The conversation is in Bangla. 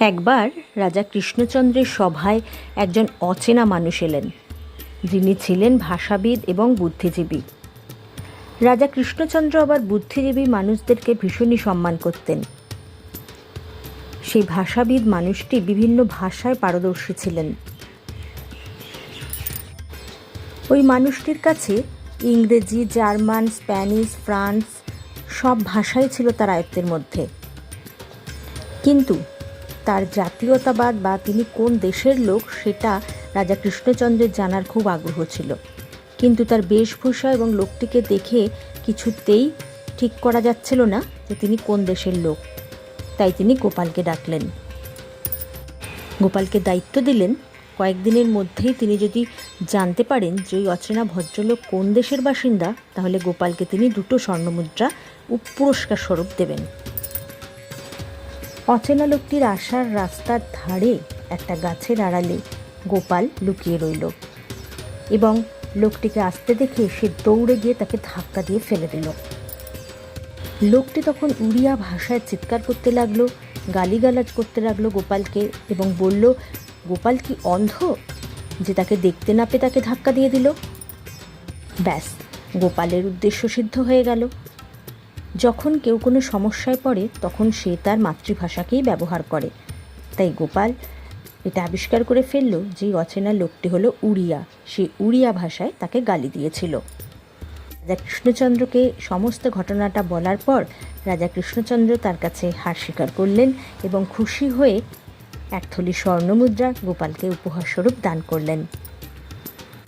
একবার রাজা কৃষ্ণচন্দ্রের সভায় একজন অচেনা মানুষ এলেন। যিনি ছিলেন ভাষাবিদ এবং বুদ্ধিজীবী। রাজা কৃষ্ণচন্দ্র আবার বুদ্ধিজীবী মানুষদেরকে ভীষণই সম্মান করতেন। সেই ভাষাবিদ মানুষটি বিভিন্ন ভাষায় পারদর্শী ছিলেন। ওই মানুষটির কাছে ইংরেজি, জার্মান, স্প্যানিশ, ফ্রান্স সব ভাষাই ছিল তার আয়ত্তের মধ্যে। কিন্তু তার জাতীয়তাবাদ বা তিনি কোন দেশের লোক সেটা রাজা কৃষ্ণচন্দ্রের জানার খুব আগ্রহ ছিল। কিন্তু তার বেশভূষা এবং লোকটিকে দেখে কিছুতেই ঠিক করা যাচ্ছিল না যে তিনি কোন দেশের লোক। তাই তিনি গোপালকে ডাকলেন। গোপালকে দায়িত্ব দিলেন। কয়েকদিনের মধ্যেই তিনি যদি জানতে পারেন যে ওই অচেনা ভদ্রলোক কোন দেশের বাসিন্দা, তাহলে গোপালকে তিনি দুটো স্বর্ণমুদ্রা পুরস্কার স্বরূপ দেবেন। অচেনা লোকটির আসার রাস্তার ধারে একটা গাছের আড়ালে গোপাল লুকিয়ে রইল এবং লোকটিকে আসতে দেখে সে দৌড়ে গিয়ে তাকে ধাক্কা দিয়ে ফেলে দিল। লোকটি তখন উড়িয়া ভাষায় চিৎকার করতে লাগল, গালিগালাজ করতে লাগল গোপালকে এবং বলল, গোপাল কি অন্ধ যে তাকে দেখতে না পেয়ে তাকে ধাক্কা দিয়ে দিল? ব্যাস, গোপালের উদ্দেশ্য সিদ্ধ হয়ে গেল। যখন কেউ কোনো সমস্যায় পড়ে, তখন সে তার মাতৃভাষাকেই ব্যবহার করে। তাই গোপাল এটা আবিষ্কার করে ফেলল যে অচেনা লোকটি হলো উড়িয়া। সে উড়িয়া ভাষায় তাকে গালি দিয়েছিল। রাজা কৃষ্ণচন্দ্রকে সমস্ত ঘটনাটা বলার পর রাজা কৃষ্ণচন্দ্র তার কাছে হার স্বীকার করলেন এবং খুশি হয়ে এক থলি স্বর্ণমুদ্রা গোপালকে উপহারস্বরূপ দান করলেন।